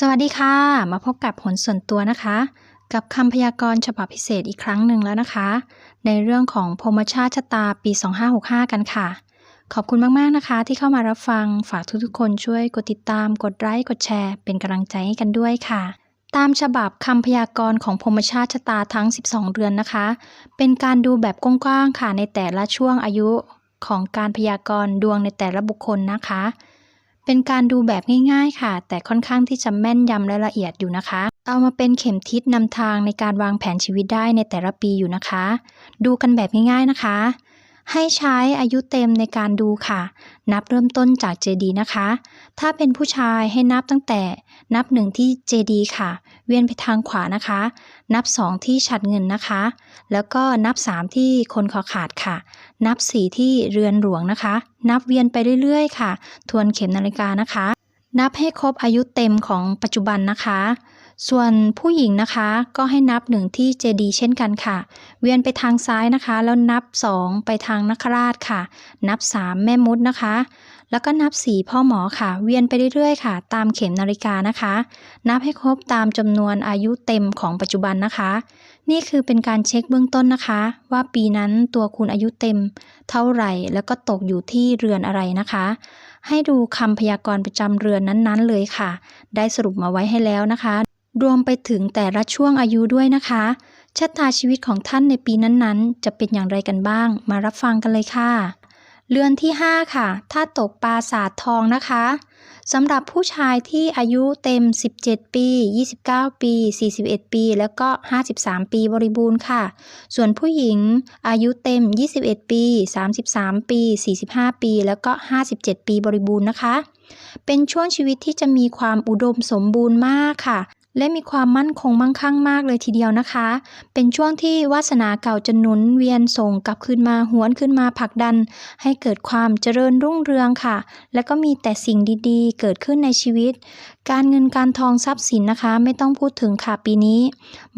สวัสดีค่ะ มาพบกับผลส่วนตัวนะคะ กับคำพยากรณ์ฉบับพิเศษอีกครั้งหนึ่งแล้วนะคะ ในเรื่องของพมชาติชะตาปี 2565 กันค่ะ ขอบคุณมาก ๆ นะคะ ที่เข้ามารับฟังฝากทุกๆคนช่วยกดติดตาม กดไลค์กดแชร์ เป็นกำลังใจให้กันด้วยค่ะ ตามฉบับคำพยากรณ์ของพมชาติชะตาทั้ง 12 เดือนนะคะ เป็นการดูแบบกว้างๆค่ะในแต่ละช่วงอายุของการพยากรณ์ดวงในแต่ละบุคคลนะคะ เป็นการดูแบบง่ายๆค่ะ แต่ค่อนข้างที่จะแม่นยำและละเอียดอยู่นะคะ เอามาเป็นเข็มทิศนำทางในการวางแผนชีวิตได้ในแต่ละปีอยู่นะคะ ดูกันแบบง่ายๆนะคะ ให้ใช้อายุเต็มในการดูค่ะ นับเริ่มต้นจากเจดีนะคะ ถ้าเป็นผู้ชายให้นับตั้งแต่นับหนึ่งที่เจดีค่ะ เวียนไปทางขวานะคะ นับสองที่ฉัดเงินนะคะ แล้วก็นับสามที่คนคอขาดค่ะ นับสี่ที่เรือนหลวงนะคะ นับเวียนไปเรื่อยๆ ค่ะ ทวนเข็มนาฬิกานะคะ นับให้ครบอายุเต็มของปัจจุบันนะคะ ส่วนผู้หญิงนะคะก็ให้นับหนึ่งที่เจดีเช่นกันค่ะ เวียนไปทางซ้ายนะคะ แล้วนับ 2 ไปทางนคราชค่ะ นับ 3 แม่มดนะคะ แล้วก็นับ 4 พ่อหมอค่ะ เวียนไปเรื่อยๆค่ะ ตามเข็มนาฬิกานะคะ นับให้ครบตามจำนวนอายุเต็มของปัจจุบันนะคะ นี่คือเป็นการเช็คเบื้องต้นนะคะ ว่าปีนั้นตัวคุณอายุเต็ม เท่าไหร่ แล้วก็ตกอยู่ที่เรือนอะไรนะคะ ให้ดูคำพยากรณ์ประจำเรือนนั้นๆเลยค่ะ ได้สรุปมาไว้ให้แล้วนะคะ รวมไปถึงแต่ละช่วงอายุด้วยนะคะชะตาชีวิตของท่านในปีนั้นๆ จะเป็นอย่างไรกันบ้าง มารับฟังกันเลยค่ะ เรือนที่ 5 ค่ะ ถ้าตกปราสาททองนะคะสำหรับผู้ชายที่อายุเต็ม 17 ปี 29 ปี 41 ปี แล้วก็ 53 ปีบริบูรณ์ค่ะ ส่วนผู้หญิงอายุเต็ม 21 ปี 33 ปี 45 ปี แล้วก็ 57 ปีบริบูรณ์นะคะ เป็นช่วงชีวิตที่จะมีความอุดมสมบูรณ์มากค่ะ และมีความมั่นคงมั่งคั่งมากเลยทีเดียวนะคะ เป็นช่วงที่วาสนาเก่าจะหนุนเวียนส่งกลับคืนมาหวนขึ้นมาผลักดัน ให้เกิดความเจริญรุ่งเรืองค่ะ และก็มีแต่สิ่งดีๆ เกิดขึ้นในชีวิต การเงินการทองทรัพย์สินนะคะ ไม่ต้องพูดถึงค่ะปีนี้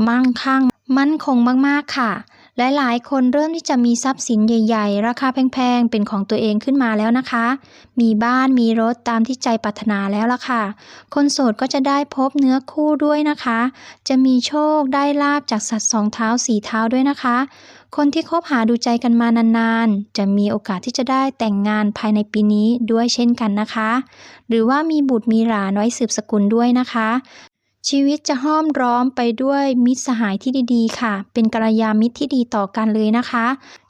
มั่งคั่งมั่นคงมากๆค่ะ หลายๆ คนเริ่มที่จะมีทรัพย์สินใหญ่ ๆ ราคาแพงๆ เป็นของตัวเองขึ้นมาแล้วนะคะ มีบ้านมีรถตามที่ใจปรารถนาแล้วล่ะค่ะ คนโสดก็จะได้พบเนื้อคู่ด้วยนะคะ จะมีโชคได้ลาบจากสัตว์สองเท้าสี่เท้าด้วยนะคะ คนที่คบหาดูใจกันมานานๆ จะมีโอกาสที่จะได้แต่งงานภายในปีนี้ด้วยเช่นกันนะคะ หรือว่ามีบุตรมีหลานไว้สืบสกุลด้วยนะคะ ชีวิตจะห้อมร้อมไปด้วยมิตรสหายที่ดีๆ ค่ะ เป็นกัลยาณมิตรที่ดีต่อกันเลยนะคะ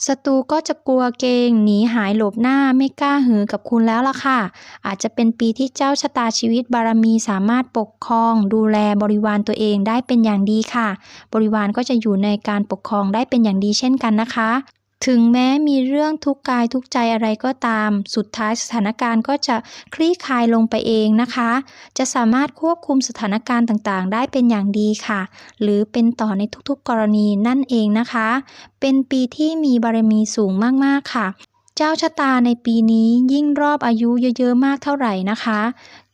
ศัตรูก็จะกลัวเกงหนีหายหลบหน้าไม่กล้าหือกับคุณแล้วล่ะค่ะ อาจจะเป็นปีที่เจ้าชะตาชีวิตบารมีสามารถปกครอง ดูแลบริวารตัวเองได้เป็นอย่างดีค่ะ บริวารก็จะอยู่ในการปกครองได้เป็นอย่างดีเช่นกันนะคะ ถึงแม้มีเรื่องทุกกายทุกใจอะไรก็ตาม สุดท้ายสถานการณ์ก็จะคลี่คลายลงไปเองนะคะ จะสามารถควบคุมสถานการณ์ต่างๆ ได้เป็นอย่างดีค่ะ หรือเป็นต่อในทุกๆกรณีนั่นเองนะคะ เป็นปีที่มีบารมีสูงมากๆค่ะ เจ้าชะตาในปีนี้ยิ่งรอบอายุเยอะๆมากเท่าไหร่นะคะ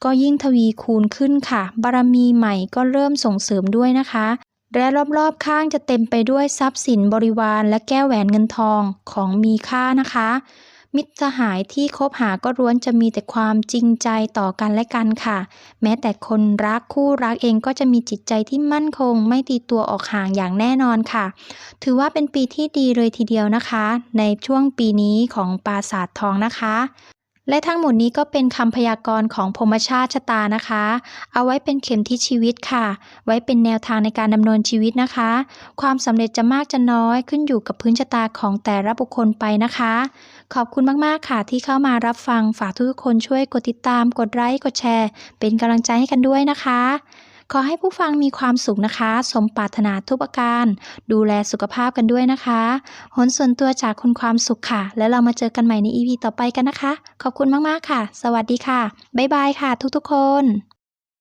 ก็ยิ่งทวีคูณขึ้นค่ะ บารมีใหม่ก็เริ่มส่งเสริมด้วยนะคะ และรอบๆข้างจะเต็มไปด้วยทรัพย์สินบริวารและแก้วแหวนเงินทองของมีค่านะคะ มิตรสหายที่คบหาก็ล้วนจะมีแต่ความจริงใจต่อกันและกันค่ะ แม้แต่คนรักคู่รักเองก็จะมีจิตใจที่มั่นคง ไม่ตีตัวออกห่างอย่างแน่นอนค่ะ ถือว่าเป็นปีที่ดีเลยทีเดียวนะคะ ในช่วงปีนี้ของปราสาททองนะคะ และทั้งหมดนี้ก็เป็นคำพยากรณ์ของพรมชาติชะตานะคะ เอาไว้เป็นเข็มทิศชีวิตค่ะ ไว้เป็นแนวทางในการดำเนินชีวิตนะคะ ความสำเร็จจะมากจะน้อยขึ้นอยู่กับพื้นชะตาของแต่ละบุคคลไปนะคะ ขอบคุณมากๆค่ะที่เข้ามารับฟังฝากทุกคนช่วยกดติดตาม กดไลค์กดแชร์ เป็นกำลังใจให้กันด้วยนะคะ ขอให้ผู้ฟังมีความสุขนะคะ สมปรารถนาทุกประการ ดูแลสุขภาพกันด้วยนะคะหนส่วนตัวจากคุณความสุขค่ะ แล้วเรามาเจอกันใหม่ใน EP ต่อไปกันนะคะ ขอบคุณมากๆค่ะ สวัสดีค่ะ บ๊ายบายค่ะ ทุกๆคน